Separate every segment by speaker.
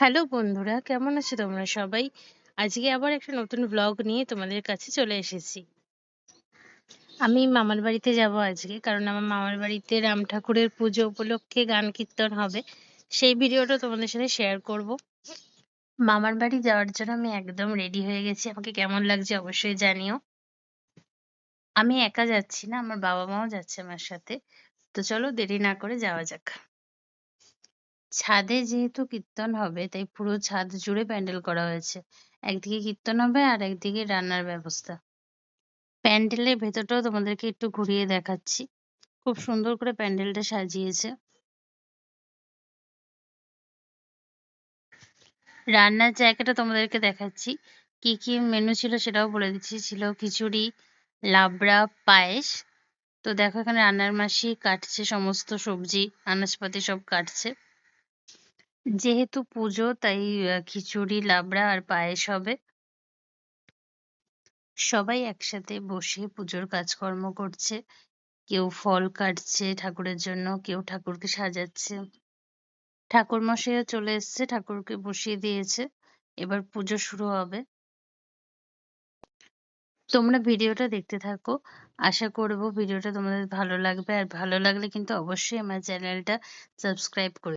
Speaker 1: Hello বন্ধুরা, কেমন আছো তোমরা সবাই? আজকে আবার একটা নতুন ব্লগ নিয়ে তোমাদের কাছে চলে এসেছি। আমি মামার বাড়িতে যাব আজকে, কারণ আমার মামার বাড়িতে রাম ঠাকুরের পুজো উপলক্ষে গান কীর্তন হবে। সেই ভিডিওটা তোমাদের সাথে শেয়ার করব। মামার বাড়ি যাওয়ার জন্য আমি একদম রেডি হয়ে গেছি। আমাকে কেমন লাগছে অবশ্যই জানিও। আমি একা যাচ্ছি না, আমার বাবা মাও যাচ্ছে আমার সাথে। তো চলো দেরি না করে যাওয়া যাক। ছাদে যেহেতু কীর্তন হবে, তাই পুরো ছাদ জুড়ে প্যান্ডেল করা হয়েছে। একদিকে কীর্তন হবে আর একদিকে রান্নার ব্যবস্থা। প্যান্ডেলের ভেতরটাও তোমাদেরকে একটু ঘুরিয়ে দেখাচ্ছি। খুব সুন্দর করে প্যান্ডেলটা সাজিয়েছে। রান্নার জায়গাটা তোমাদেরকে দেখাচ্ছি। কি কি মেনু ছিল সেটাও বলে দিচ্ছি। ছিল খিচুড়ি, লাবড়া, পায়েস। তো দেখো এখানে রান্নার মাসি কাটছে, সমস্ত সবজি, আনাজপাতি সব কাটছে। যেহেতু পুজো, তাই খিচুড়ি, লাবড়া আর পায়েস হবে। সবাই একসাথে বসে পুজোর কাজকর্ম করছে। কেউ ফল কাটছে ঠাকুরের জন্য, কেউ ঠাকুরকে সাজাচ্ছে। ঠাকুর মশাইও চলে এসছে, ঠাকুরকে বসিয়ে দিয়েছে। এবার পুজো শুরু হবে। তোমরা ভিডিওটা দেখতে থাকো। আশা করব ভিডিওটা তোমাদের ভালো লাগবে। আর ভালো লাগলে কিন্তু অবশ্যই আমার চ্যানেলটা সাবস্ক্রাইব করে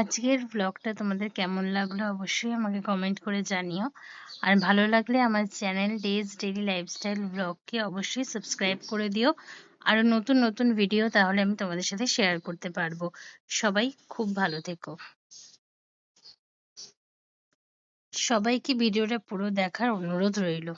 Speaker 1: আজকের ব্লগটা তোমাদের কেমন লাগল অবশ্যই আমাকে কমেন্ট করে জানিও। আর ভালো লাগলে আমার চ্যানেল ডেজ ডেইলি লাইফস্টাইল ব্লগকে অবশ্যই সাবস্ক্রাইব করে দিও। আরও নতুন নতুন ভিডিও তাহলে আমি তোমাদের সাথে শেয়ার করতে পারব। সবাই খুব ভালো থেকো। সবাইকে ভিডিওটা পুরো দেখার অনুরোধ রইল।